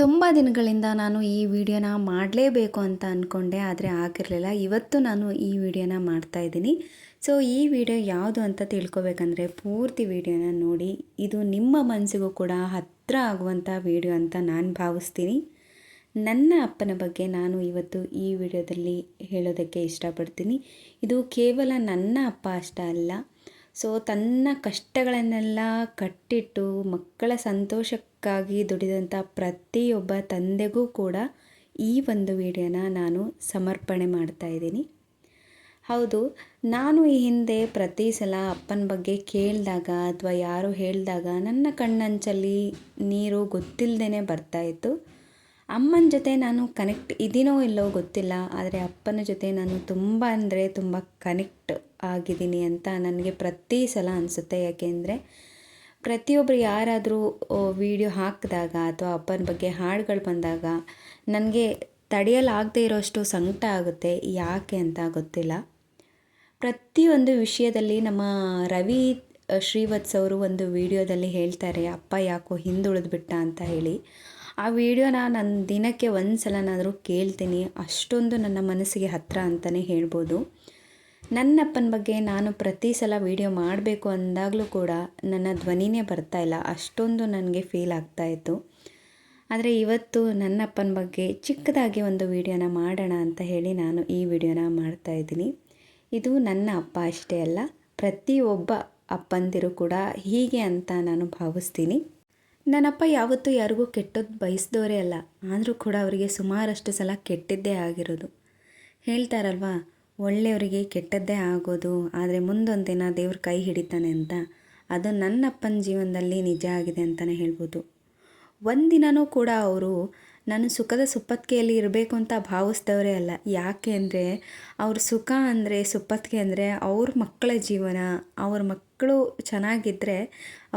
ತುಂಬ ದಿನಗಳಿಂದ ನಾನು ಈ ವಿಡಿಯೋನ ಮಾಡಲೇಬೇಕು ಅಂತ ಅಂದ್ಕೊಂಡೆ ಆದರೆ ಆಗಿರಲಿಲ್ಲ. ಇವತ್ತು ನಾನು ಈ ವಿಡಿಯೋನ ಮಾಡ್ತಾ ಇದ್ದೀನಿ. ಸೊ ಈ ವಿಡಿಯೋ ಯಾವುದು ಅಂತ ತಿಳ್ಕೊಬೇಕಂದ್ರೆ ಪೂರ್ತಿ ವಿಡಿಯೋನ ನೋಡಿ. ಇದು ನಿಮ್ಮ ಮನಸ್ಸಿಗೂ ಕೂಡ ಹತ್ತಿರ ಆಗುವಂಥ ವಿಡಿಯೋ ಅಂತ ನಾನು ಭಾವಿಸ್ತೀನಿ. ನನ್ನ ಅಪ್ಪನ ಬಗ್ಗೆ ನಾನು ಇವತ್ತು ಈ ವಿಡಿಯೋದಲ್ಲಿ ಹೇಳೋದಕ್ಕೆ ಇಷ್ಟಪಡ್ತೀನಿ. ಇದು ಕೇವಲ ನನ್ನ ಅಪ್ಪ ಅಷ್ಟ ಅಲ್ಲ. ಸೊ ತನ್ನ ಕಷ್ಟಗಳನ್ನೆಲ್ಲ ಕಟ್ಟಿಟ್ಟು ಮಕ್ಕಳ ಸಂತೋಷಕ್ಕಾಗಿ ದುಡಿದಂಥ ಪ್ರತಿಯೊಬ್ಬ ತಂದೆಗೂ ಕೂಡ ಈ ಒಂದು ವಿಡಿಯೋನ ನಾನು ಸಮರ್ಪಣೆ ಮಾಡ್ತಾ ಇದ್ದೀನಿ. ಹೌದು, ನಾನು ಈ ಹಿಂದೆ ಪ್ರತಿ ಸಲ ಅಪ್ಪನ ಬಗ್ಗೆ ಕೇಳಿದಾಗ ಅಥವಾ ಯಾರು ಹೇಳಿದಾಗ ನನ್ನ ಕಣ್ಣಂಚಲ್ಲಿ ನೀರು ಗೊತ್ತಿಲ್ಲದೇ ಬರ್ತಾಯಿತ್ತು ಅಮ್ಮನ ಜೊತೆ ನಾನು ಕನೆಕ್ಟ್ ಇದೀನೋ ಇಲ್ಲೋ ಗೊತ್ತಿಲ್ಲ, ಆದರೆ ಅಪ್ಪನ ಜೊತೆ ನಾನು ತುಂಬ ಅಂದರೆ ತುಂಬ ಕನೆಕ್ಟ್ ಆಗಿದ್ದೀನಿ ಅಂತ ನನಗೆ ಪ್ರತಿ ಸಲ ಅನಿಸುತ್ತೆ. ಯಾಕೆಂದರೆ ಪ್ರತಿಯೊಬ್ಬರು ಯಾರಾದರೂ ವಿಡಿಯೋ ಹಾಕಿದಾಗ ಅಥವಾ ಅಪ್ಪನ ಬಗ್ಗೆ ಹಾಡುಗಳು ಬಂದಾಗ ನನಗೆ ತಡೆಯಲಾಗದೇ ಇರೋಷ್ಟು ಸಂಕಟ ಆಗುತ್ತೆ. ಯಾಕೆ ಅಂತ ಗೊತ್ತಿಲ್ಲ. ಪ್ರತಿಯೊಂದು ವಿಷಯದಲ್ಲಿ ನಮ್ಮ ರವಿ ಶ್ರೀವತ್ಸ್ ಅವರು ಒಂದು ವಿಡಿಯೋದಲ್ಲಿ ಹೇಳ್ತಾರೆ, ಅಪ್ಪ ಯಾಕೋ ಹಿಂದುಳಿದ್ಬಿಟ್ಟ ಅಂತ ಹೇಳಿ. ಆ ವಿಡಿಯೋನ ನಾನು ದಿನಕ್ಕೆ ಒಂದು ಸಲನಾದರೂ ಕೇಳ್ತೀನಿ. ಅಷ್ಟೊಂದು ನನ್ನ ಮನಸ್ಸಿಗೆ ಹತ್ತಿರ ಅಂತಲೇ ಹೇಳ್ಬೋದು. ನನ್ನಪ್ಪನ ಬಗ್ಗೆ ನಾನು ಪ್ರತಿ ಸಲ ವೀಡಿಯೋ ಮಾಡಬೇಕು ಅಂದಾಗಲೂ ಕೂಡ ನನ್ನ ಧ್ವನಿನೇ ಬರ್ತಾ ಇಲ್ಲ. ಅಷ್ಟೊಂದು ನನಗೆ ಫೀಲ್ ಆಗ್ತಾಯಿತ್ತು ಆದರೆ ಇವತ್ತು ನನ್ನಪ್ಪನ ಬಗ್ಗೆ ಚಿಕ್ಕದಾಗಿ ಒಂದು ವಿಡಿಯೋನ ಮಾಡೋಣ ಅಂತ ಹೇಳಿ ನಾನು ಈ ವಿಡಿಯೋನ ಮಾಡ್ತಾಯಿದ್ದೀನಿ ಇದು ನನ್ನ ಅಪ್ಪ ಅಷ್ಟೇ ಅಲ್ಲ, ಪ್ರತಿಯೊಬ್ಬ ಅಪ್ಪಂದಿರು ಕೂಡ ಹೀಗೆ ಅಂತ ನಾನು ಭಾವಿಸ್ತೀನಿ. ನನ್ನಪ್ಪ ಯಾವತ್ತೂ ಯಾರಿಗೂ ಕೆಟ್ಟದ್ದು ಬಯಸಿದವರೇ ಅಲ್ಲ, ಆದರೂ ಕೂಡ ಅವರಿಗೆ ಸುಮಾರಷ್ಟು ಸಲ ಕೆಟ್ಟಿದ್ದೇ ಆಗಿರೋದು. ಹೇಳ್ತಾರಲ್ವಾ ಒಳ್ಳೆಯವರಿಗೆ ಕೆಟ್ಟದ್ದೇ ಆಗೋದು, ಆದರೆ ಮುಂದೊಂದು ದಿನ ದೇವ್ರ ಕೈ ಹಿಡಿತಾನೆ ಅಂತ, ಅದು ನನ್ನಪ್ಪನ ಜೀವನದಲ್ಲಿ ನಿಜ ಆಗಿದೆ ಅಂತಲೇ ಹೇಳ್ಬೋದು. ಒಂದಿನವೂ ಕೂಡ ಅವರು ನಾನು ಸುಖದ ಸುಪ್ಪತ್ತಿಗೆಯಲ್ಲಿ ಇರಬೇಕು ಅಂತ ಭಾವಿಸ್ದವರೇ ಅಲ್ಲ. ಯಾಕೆ ಅಂದರೆ ಅವ್ರ ಸುಖ ಅಂದರೆ ಸುಪ್ಪತ್ತಿಗೆ ಅಂದರೆ ಅವ್ರ ಮಕ್ಕಳ ಜೀವನ, ಅವ್ರ ಮಕ್ಕಳು ಚೆನ್ನಾಗಿದ್ದರೆ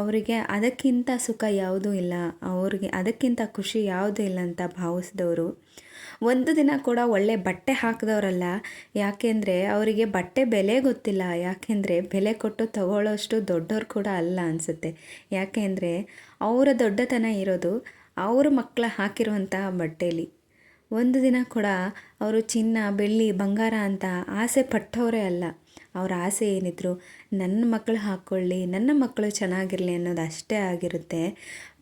ಅವರಿಗೆ ಅದಕ್ಕಿಂತ ಸುಖ ಯಾವುದೂ ಇಲ್ಲ, ಅವ್ರಿಗೆ ಅದಕ್ಕಿಂತ ಖುಷಿ ಯಾವುದೂ ಇಲ್ಲ ಅಂತ ಭಾವಿಸಿದವರು. ಒಂದು ದಿನ ಕೂಡ ಒಳ್ಳೆ ಬಟ್ಟೆ ಹಾಕಿದವರಲ್ಲ, ಯಾಕೆಂದರೆ ಅವರಿಗೆ ಬಟ್ಟೆ ಬೆಲೆ ಗೊತ್ತಿಲ್ಲ. ಯಾಕೆಂದರೆ ಬೆಲೆ ಕೊಟ್ಟು ತಗೊಳ್ಳೋಷ್ಟು ದೊಡ್ಡವ್ರು ಕೂಡ ಅಲ್ಲ ಅನಿಸುತ್ತೆ. ಯಾಕೆಂದರೆ ಅವರ ದೊಡ್ಡತನ ಇರೋದು ಅವ್ರ ಮಕ್ಕಳ ಹಾಕಿರುವಂತಹ ಬಟ್ಟೆಯಲ್ಲಿ ಒಂದು ದಿನ ಕೂಡ ಅವರು ಚಿನ್ನ, ಬೆಳ್ಳಿ, ಬಂಗಾರ ಅಂತ ಆಸೆ ಪಟ್ಟವರೇ ಅಲ್ಲ. ಅವ್ರ ಆಸೆ ಏನಿದ್ರು, ನನ್ನ ಮಕ್ಕಳು ಹಾಕ್ಕೊಳ್ಳಿ, ನನ್ನ ಮಕ್ಕಳು ಚೆನ್ನಾಗಿರಲಿ ಅನ್ನೋದು ಅಷ್ಟೇ ಆಗಿರುತ್ತೆ.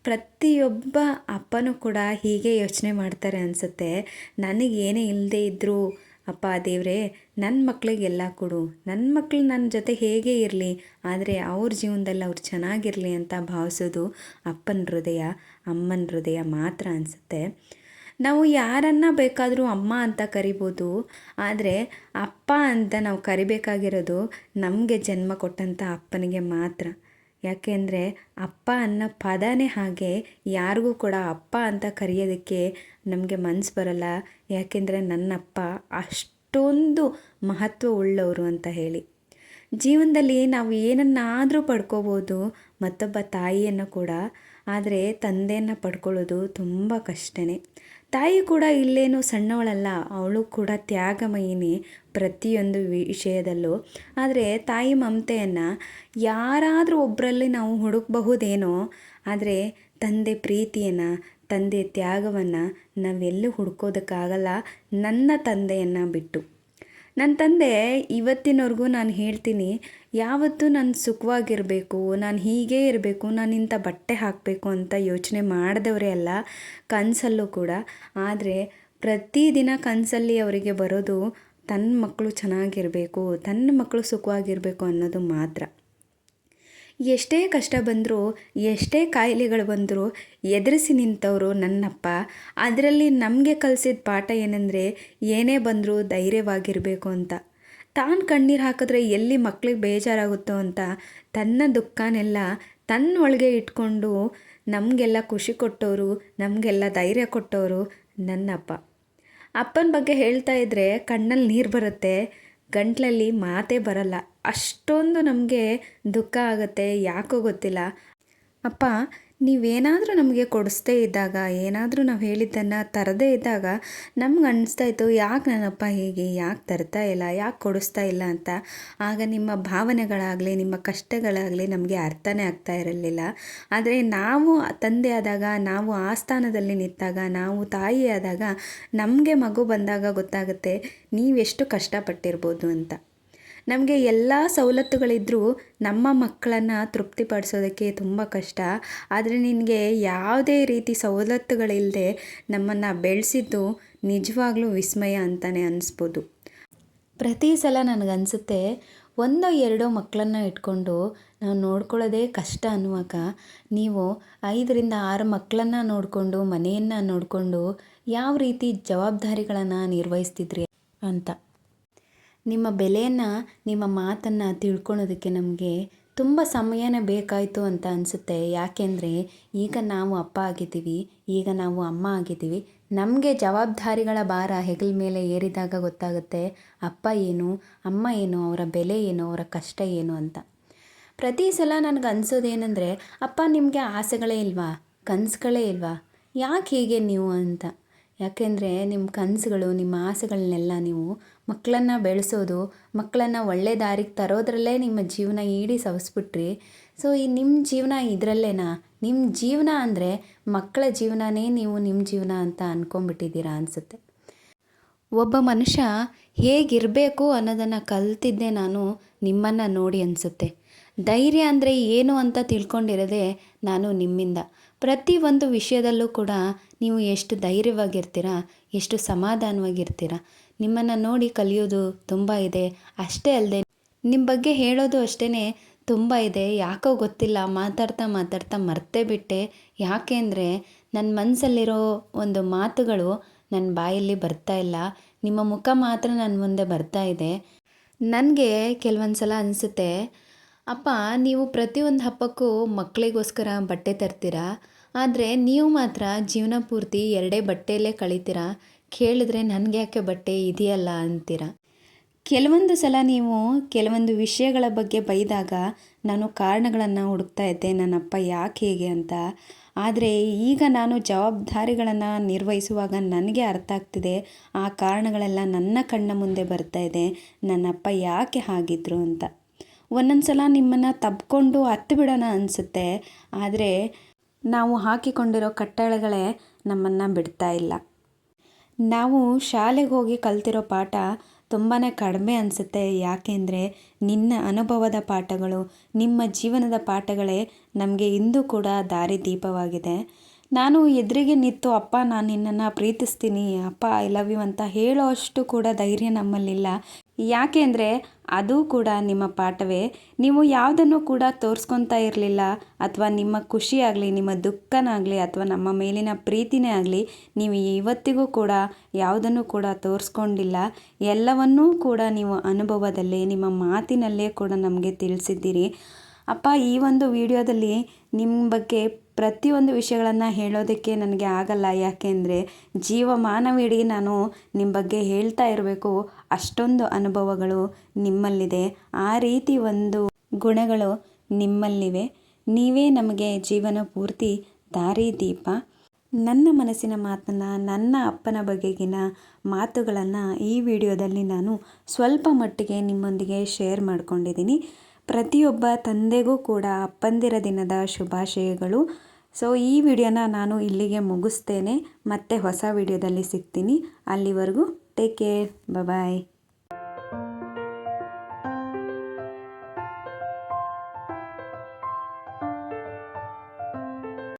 ಪ್ರತಿಯೊಬ್ಬ ಅಪ್ಪನೂ ಕೂಡ ಹೀಗೆ ಯೋಚನೆ ಮಾಡ್ತಾರೆ ಅನಿಸುತ್ತೆ. ನನಗೆ ಏನೇ ಇಲ್ಲದೆ ಇದ್ದರೂ ಅಪ್ಪ ದೇವರೇ ನನ್ನ ಮಕ್ಕಳಿಗೆಲ್ಲ ಕೊಡು. ನನ್ನ ಮಕ್ಕಳು ನನ್ನ ಜೊತೆ ಹೇಗೆ ಇರಲಿ? ಆದರೆ ಅವ್ರ ಜೀವನದಲ್ಲಿ ಅವ್ರು ಚೆನ್ನಾಗಿರಲಿ ಅಂತ ಭಾವಿಸೋದು ಅಪ್ಪನ ಹೃದಯ, ಅಮ್ಮನ ಹೃದಯ ಮಾತ್ರ ಅನಿಸುತ್ತೆ. ನಾವು ಯಾರನ್ನ ಬೇಕಾದರೂ ಅಮ್ಮ ಅಂತ ಕರಿಬೋದು. ಆದರೆ ಅಪ್ಪ ಅಂತ ನಾವು ಕರಿಬೇಕಾಗಿರೋದು ನಮಗೆ ಜನ್ಮ ಕೊಟ್ಟಂಥ ಅಪ್ಪನಿಗೆ ಮಾತ್ರ. ಯಾಕೆಂದರೆ ಅಪ್ಪ ಅನ್ನೋ ಪದನೇ ಹಾಗೆ ಯಾರಿಗೂ ಕೂಡ ಅಪ್ಪ ಅಂತ ಕರೆಯೋದಕ್ಕೆ ನಮಗೆ ಮನಸ್ಸು ಬರಲ್ಲ. ಯಾಕೆಂದರೆ ನನ್ನಪ್ಪ ಅಷ್ಟೊಂದು ಮಹತ್ವ ಉಳ್ಳವರು ಅಂತ ಹೇಳಿ. ಜೀವನದಲ್ಲಿ ನಾವು ಏನನ್ನಾದರೂ ಪಡ್ಕೋಬೋದು, ಮತ್ತೊಬ್ಬ ತಾಯಿಯನ್ನು ಕೂಡ. ಆದರೆ ತಂದೆಯನ್ನು ಪಡ್ಕೊಳ್ಳೋದು ತುಂಬ ಕಷ್ಟನೇ. ತಾಯಿ ಕೂಡ ಇಲ್ಲೇನು ಸಣ್ಣವಳಲ್ಲ, ಅವಳು ಕೂಡ ತ್ಯಾಗಮಯಿನಿ ಪ್ರತಿಯೊಂದು ವಿಷಯದಲ್ಲೂ. ಆದರೆ ತಾಯಿ ಮಮತೆಯನ್ನು ಯಾರಾದರೂ ಒಬ್ಬರಲ್ಲಿ ನಾವು ಹುಡುಕಬಹುದೇನೋ, ಆದರೆ ತಂದೆ ಪ್ರೀತಿಯನ್ನು, ತಂದೆ ತ್ಯಾಗವನ್ನು ನಾವೆಲ್ಲೂ ಹುಡ್ಕೋದಕ್ಕಾಗಲ್ಲ, ನನ್ನ ತಂದೆಯನ್ನು ಬಿಟ್ಟು. ನನ್ನ ತಂದೆ ಇವತ್ತಿನವರೆಗೂ ನಾನು ಹೇಳ್ತೀನಿ, ಯಾವತ್ತೂ ನಾನು ಸುಖವಾಗಿರಬೇಕು, ನಾನು ಹೀಗೇ ಇರಬೇಕು, ನಾನು ಇಂಥ ಬಟ್ಟೆ ಹಾಕಬೇಕು ಅಂತ ಯೋಚನೆ ಮಾಡಿದವರೇ ಅಲ್ಲ, ಕನಸಲ್ಲೂ ಕೂಡ. ಆದರೆ ಪ್ರತಿದಿನ ಕನಸಲ್ಲಿ ಅವರಿಗೆ ಬರೋದು ತನ್ನ ಮಕ್ಕಳು ಚೆನ್ನಾಗಿರಬೇಕು, ತನ್ನ ಮಕ್ಕಳು ಸುಖವಾಗಿರಬೇಕು ಅನ್ನೋದು ಮಾತ್ರ. ಎಷ್ಟೇ ಕಷ್ಟ ಬಂದರೂ, ಎಷ್ಟೇ ಕಾಯಿಲೆಗಳು ಬಂದರೂ ಎದುರಿಸಿ ನಿಂತವರು ನನ್ನಪ್ಪ. ಅದರಲ್ಲಿ ನಮಗೆ ಕಲಿಸಿದ ಪಾಠ ಏನಂದರೆ, ಏನೇ ಬಂದರೂ ಧೈರ್ಯವಾಗಿರಬೇಕು ಅಂತ. ತಾನು ಕಣ್ಣೀರು ಹಾಕಿದ್ರೆ ಎಲ್ಲಿ ಮಕ್ಳಿಗೆ ಬೇಜಾರಾಗುತ್ತೋ ಅಂತ ತನ್ನ ದುಃಖನೆಲ್ಲ ತನ್ನ ಒಳಗೆ ಇಟ್ಕೊಂಡು ನಮಗೆಲ್ಲ ಖುಷಿ ಕೊಟ್ಟವರು, ನಮಗೆಲ್ಲ ಧೈರ್ಯ ಕೊಟ್ಟವರು ನನ್ನಪ್ಪ. ಅಪ್ಪನ ಬಗ್ಗೆ ಹೇಳ್ತಾ ಇದ್ದರೆ ಕಣ್ಣಲ್ಲಿ ನೀರು ಬರುತ್ತೆ, ಗಂಟ್ಲಲ್ಲಿ ಮಾತೇ ಬರಲ್ಲ. ಅಷ್ಟೊಂದು ನಮಗೆ ದುಃಖ ಆಗುತ್ತೆ, ಯಾಕೋ ಗೊತ್ತಿಲ್ಲ. ಅಪ್ಪ, ನೀವೇನಾದರೂ ನಮಗೆ ಕೊಡಿಸ್ದೇ ಇದ್ದಾಗ, ಏನಾದರೂ ನಾವು ಹೇಳಿದ್ದನ್ನು ತರದೇ ಇದ್ದಾಗ ನಮ್ಗೆ ಅನ್ನಿಸ್ತಾ ಇತ್ತು, ಯಾಕೆ ನನ್ನಪ್ಪ ಹೀಗೆ, ಯಾಕೆ ತರ್ತಾ ಇಲ್ಲ, ಯಾಕೆ ಕೊಡಿಸ್ತಾ ಇಲ್ಲ ಅಂತ. ಆಗ ನಿಮ್ಮ ಭಾವನೆಗಳಾಗಲಿ, ನಿಮ್ಮ ಕಷ್ಟಗಳಾಗಲಿ ನಮಗೆ ಅರ್ಥನೇ ಆಗ್ತಾ ಇರಲಿಲ್ಲ. ಆದರೆ ನಾವು ತಂದೆ ಆದಾಗ, ನಾವು ಆ ಸ್ಥಾನದಲ್ಲಿ ನಿಂತಾಗ, ನಾವು ತಾಯಿ ಆದಾಗ ನಮಗೆ ಮಗು ಬಂದಾಗ ಗೊತ್ತಾಗುತ್ತೆ ನೀವೆಷ್ಟು ಕಷ್ಟಪಟ್ಟಿರ್ಬೋದು ಅಂತ. ನಮಗೆ ಎಲ್ಲ ಸವಲತ್ತುಗಳಿದ್ದರೂ ನಮ್ಮ ಮಕ್ಕಳನ್ನು ತೃಪ್ತಿಪಡಿಸೋದಕ್ಕೆ ತುಂಬ ಕಷ್ಟ. ಆದರೆ ನಿನಗೆ ಯಾವುದೇ ರೀತಿ ಸವಲತ್ತುಗಳಿಲ್ಲದೆ ನಮ್ಮನ್ನು ಬೆಳೆಸಿದ್ದು ನಿಜವಾಗ್ಲೂ ವಿಸ್ಮಯ ಅಂತಲೇ ಅನ್ನಿಸ್ಬೋದು ಪ್ರತಿ ಸಲ ನನಗನ್ಸುತ್ತೆ, ಒಂದೋ ಎರಡೋ ಮಕ್ಕಳನ್ನ ಇಟ್ಕೊಂಡು ನಾವು ನೋಡ್ಕೊಳ್ಳೋದೇ ಕಷ್ಟ ಅನ್ನುವಾಗ ನೀವು ಐದರಿಂದ ಆರು ಮಕ್ಕಳನ್ನ ನೋಡಿಕೊಂಡು, ಮನೆಯನ್ನು ನೋಡಿಕೊಂಡು ಯಾವ ರೀತಿ ಜವಾಬ್ದಾರಿಗಳನ್ನು ನಿರ್ವಹಿಸ್ತಿದ್ರಿ ಅಂತ. ನಿಮ್ಮ ಬೆಲೆಯನ್ನು ನಿಮ್ಮ ಮಾತನ್ನು ತಿಳ್ಕೊಳೋದಕ್ಕೆ ನಮಗೆ ತುಂಬ ಸಮಯನೇ ಬೇಕಾಯಿತು ಅಂತ ಅನಿಸುತ್ತೆ. ಯಾಕೆಂದರೆ ಈಗ ನಾವು ಅಪ್ಪ ಆಗಿದ್ದೀವಿ, ಈಗ ನಾವು ಅಮ್ಮ ಆಗಿದ್ದೀವಿ. ನಮಗೆ ಜವಾಬ್ದಾರಿಗಳ ಭಾರ ಹೆಗಲ ಮೇಲೆ ಏರಿದಾಗ ಗೊತ್ತಾಗುತ್ತೆ, ಅಪ್ಪ ಏನು, ಅಮ್ಮ ಏನು, ಅವರ ಬೆಲೆ ಏನು, ಅವರ ಕಷ್ಟ ಏನು ಅಂತ. ಪ್ರತಿ ಸಲ ನನಗೆ ಅನಿಸೋದೇನೆಂದರೆ, ಅಪ್ಪ ನಿಮಗೆ ಆಸೆಗಳೇ ಇಲ್ವಾ, ಕನಸುಗಳೇ ಇಲ್ವಾ, ಯಾಕೆ ಹೀಗೆ ನೀವು ಅಂತ. ಯಾಕೆಂದರೆ ನಿಮ್ಮ ಕನಸುಗಳು, ನಿಮ್ಮ ಆಸೆಗಳನ್ನೆಲ್ಲ ನೀವು ಮಕ್ಕಳನ್ನು ಬೆಳೆಸೋದು, ಮಕ್ಕಳನ್ನು ಒಳ್ಳೆ ದಾರಿಗೆ ತರೋದ್ರಲ್ಲೇ ನಿಮ್ಮ ಜೀವನ ಈಡಿ ಸವಿಸ್ಬಿಟ್ರಿ. ಸೊ ಈ ನಿಮ್ಮ ಜೀವನ ಇದರಲ್ಲೇನಾ? ನಿಮ್ಮ ಜೀವನ ಅಂದರೆ ಮಕ್ಕಳ ಜೀವನನೇ ನೀವು ನಿಮ್ಮ ಜೀವನ ಅಂತ ಅಂದ್ಕೊಂಬಿಟ್ಟಿದ್ದೀರಾ ಅನಿಸುತ್ತೆ. ಒಬ್ಬ ಮನುಷ್ಯ ಹೇಗಿರಬೇಕು ಅನ್ನೋದನ್ನು ಕಲ್ತಿದ್ದೆ ನಾನು ನಿಮ್ಮನ್ನು ನೋಡಿ ಅನಿಸುತ್ತೆ. ಧೈರ್ಯ ಅಂದರೆ ಏನು ಅಂತ ತಿಳ್ಕೊಂಡಿರೋದೆ ನಾನು ನಿಮ್ಮಿಂದ. ಪ್ರತಿಯೊಂದು ವಿಷಯದಲ್ಲೂ ಕೂಡ ನೀವು ಎಷ್ಟು ಧೈರ್ಯವಾಗಿರ್ತೀರ, ಎಷ್ಟು ಸಮಾಧಾನವಾಗಿರ್ತೀರ, ನಿಮ್ಮನ್ನು ನೋಡಿ ಕಲಿಯೋದು ತುಂಬ ಇದೆ. ಅಷ್ಟೇ ಅಲ್ಲದೆ ನಿಮ್ಮ ಬಗ್ಗೆ ಹೇಳೋದು ಅಷ್ಟೇ ತುಂಬ ಇದೆ. ಯಾಕೋ ಗೊತ್ತಿಲ್ಲ, ಮಾತಾಡ್ತಾ ಮಾತಾಡ್ತಾ ಮರ್ತೇ ಬಿಟ್ಟೆ. ಯಾಕೆ ಅಂದರೆ ನನ್ನ ಮನಸ್ಸಲ್ಲಿರೋ ಒಂದು ಮಾತುಗಳು ನನ್ನ ಬಾಯಲ್ಲಿ ಬರ್ತಾ ಇಲ್ಲ. ನಿಮ್ಮ ಮುಖ ಮಾತ್ರ ನನ್ನ ಮುಂದೆ ಬರ್ತಾ ಇದೆ. ನನಗೆ ಕೆಲವೊಂದು ಸಲ ಅನಿಸುತ್ತೆ ಅಪ್ಪ, ನೀವು ಪ್ರತಿಯೊಂದು ಹಬ್ಬಕ್ಕೂ ಮಕ್ಕಳಿಗೋಸ್ಕರ ಬಟ್ಟೆ ತರ್ತೀರಾ? ಆದರೆ ನೀವು ಮಾತ್ರ ಜೀವನ ಪೂರ್ತಿ ಎರಡೇ ಬಟ್ಟೆಯಲ್ಲೇ ಕಳೀತೀರಾ? ಕೇಳಿದ್ರೆ ನನಗೆ ಯಾಕೆ ಬಟ್ಟೆ ಇದೆಯಲ್ಲ ಅಂತೀರ? ಕೆಲವೊಂದು ಸಲ ನೀವು ಕೆಲವೊಂದು ವಿಷಯಗಳ ಬಗ್ಗೆ ಬೈದಾಗ ನಾನು ಕಾರಣಗಳನ್ನು ಹುಡುಕ್ತಾ ಇದ್ದೆ, ನನ್ನಪ್ಪ ಯಾಕೆ ಹೇಗೆ ಅಂತ. ಆದರೆ ಈಗ ನಾನು ಜವಾಬ್ದಾರಿಗಳನ್ನು ನಿರ್ವಹಿಸುವಾಗ ನನಗೆ ಅರ್ಥ ಆಗ್ತಿದೆ. ಆ ಕಾರಣಗಳೆಲ್ಲ ನನ್ನ ಕಣ್ಣ ಮುಂದೆ ಬರ್ತಾ ಇದೆ. ನನ್ನಪ್ಪ ಯಾಕೆ ಹಾಗಿದ್ರು ಅಂತ. ಒಂದೊಂದು ಸಲ ನಿಮ್ಮನ್ನು ತಬ್ಕೊಂಡು ಹತ್ತು ಬಿಡೋಣ ಅನಿಸುತ್ತೆ. ಆದರೆ ನಾವು ಹಾಕಿಕೊಂಡಿರೋ ಕಟ್ಟಳೆಗಳೇ ನಮ್ಮನ್ನು ಬಿಡ್ತಾ ಇಲ್ಲ. ನಾವು ಶಾಲೆಗೆ ಹೋಗಿ ಕಲ್ತಿರೋ ಪಾಠ ತುಂಬಾ ಕಡಿಮೆ ಅನಿಸುತ್ತೆ. ಯಾಕೆಂದರೆ ನಿನ್ನ ಅನುಭವದ ಪಾಠಗಳು, ನಿಮ್ಮ ಜೀವನದ ಪಾಠಗಳೇ ನಮಗೆ ಇಂದು ಕೂಡ ದಾರಿ ದೀಪವಾಗಿದೆ. ನಾನು ಎದುರಿಗೆ ನಿಂತು, ಅಪ್ಪ, ನಾನು ನಿನ್ನನ್ನು ಪ್ರೀತಿಸ್ತೀನಿ, ಅಪ್ಪ ಐ ಲವ್ ಯು ಅಂತ ಹೇಳೋ ಅಷ್ಟು ಕೂಡ ಧೈರ್ಯ ನಮ್ಮಲ್ಲಿಲ್ಲ. ಯಾಕೆ ಅಂದರೆ ಅದು ಕೂಡ ನಿಮ್ಮ ಪಾಠವೇ. ನೀವು ಯಾವುದನ್ನು ಕೂಡ ತೋರಿಸ್ಕೊತಾ ಇರಲಿಲ್ಲ ಅಥವಾ ನಿಮ್ಮ ಖುಷಿಯಾಗಲಿ, ನಿಮ್ಮ ದುಃಖನಾಗಲಿ ಅಥವಾ ನಮ್ಮ ಮೇಲಿನ ಪ್ರೀತಿನೇ ಆಗಲಿ, ನೀವು ಇವತ್ತಿಗೂ ಕೂಡ ಯಾವುದನ್ನು ಕೂಡ ತೋರಿಸ್ಕೊಂಡಿಲ್ಲ. ಎಲ್ಲವನ್ನೂ ಕೂಡ ನೀವು ಅನುಭವದಲ್ಲೇ, ನಿಮ್ಮ ಮಾತಿನಲ್ಲೇ ಕೂಡ ನಮಗೆ ತಿಳಿಸಿದ್ದೀರಿ. ಅಪ್ಪ, ಈ ಒಂದು ವಿಡಿಯೋದಲ್ಲಿ ನಿಮ್ಮ ಬಗ್ಗೆ ಪ್ರತಿಯೊಂದು ವಿಷಯಗಳನ್ನು ಹೇಳೋದಕ್ಕೆ ನನಗೆ ಆಗಲ್ಲ. ಯಾಕೆಂದರೆ ಜೀವಮಾನವಿಡೀ ನಾನು ನಿಮ್ಮ ಬಗ್ಗೆ ಹೇಳ್ತಾ ಇರಬೇಕು. ಅಷ್ಟೊಂದು ಅನುಭವಗಳು ನಿಮ್ಮಲ್ಲಿದೆ. ಆ ರೀತಿ ಒಂದು ಗುಣಗಳು ನಿಮ್ಮಲ್ಲಿವೆ. ನೀವೇ ನಮಗೆ ಜೀವನ ಪೂರ್ತಿ ದಾರಿದೀಪ ನನ್ನ ಮನಸ್ಸಿನ ಮಾತನ್ನು, ನನ್ನ ಅಪ್ಪನ ಬಗೆಗಿನ ಮಾತುಗಳನ್ನು ಈ ವಿಡಿಯೋದಲ್ಲಿ ನಾನು ಸ್ವಲ್ಪ ಮಟ್ಟಿಗೆ ನಿಮ್ಮೊಂದಿಗೆ ಶೇರ್ ಮಾಡ್ಕೊಂಡಿದ್ದೀನಿ. ಪ್ರತಿಯೊಬ್ಬ ತಂದೆಗೂ ಕೂಡ ಅಪ್ಪಂದಿರ ದಿನದ ಶುಭಾಶಯಗಳು. ಸೊ ಈ ವಿಡಿಯೋನ ನಾನು ಇಲ್ಲಿಗೆ ಮುಗಿಸ್ತೇನೆ. ಮತ್ತೆ ಹೊಸ ವಿಡಿಯೋದಲ್ಲಿ ಸಿಗ್ತೀನಿ. ಅಲ್ಲಿವರೆಗೂ ಟೇಕ್ ಕೇರ್ ಬಾಯ್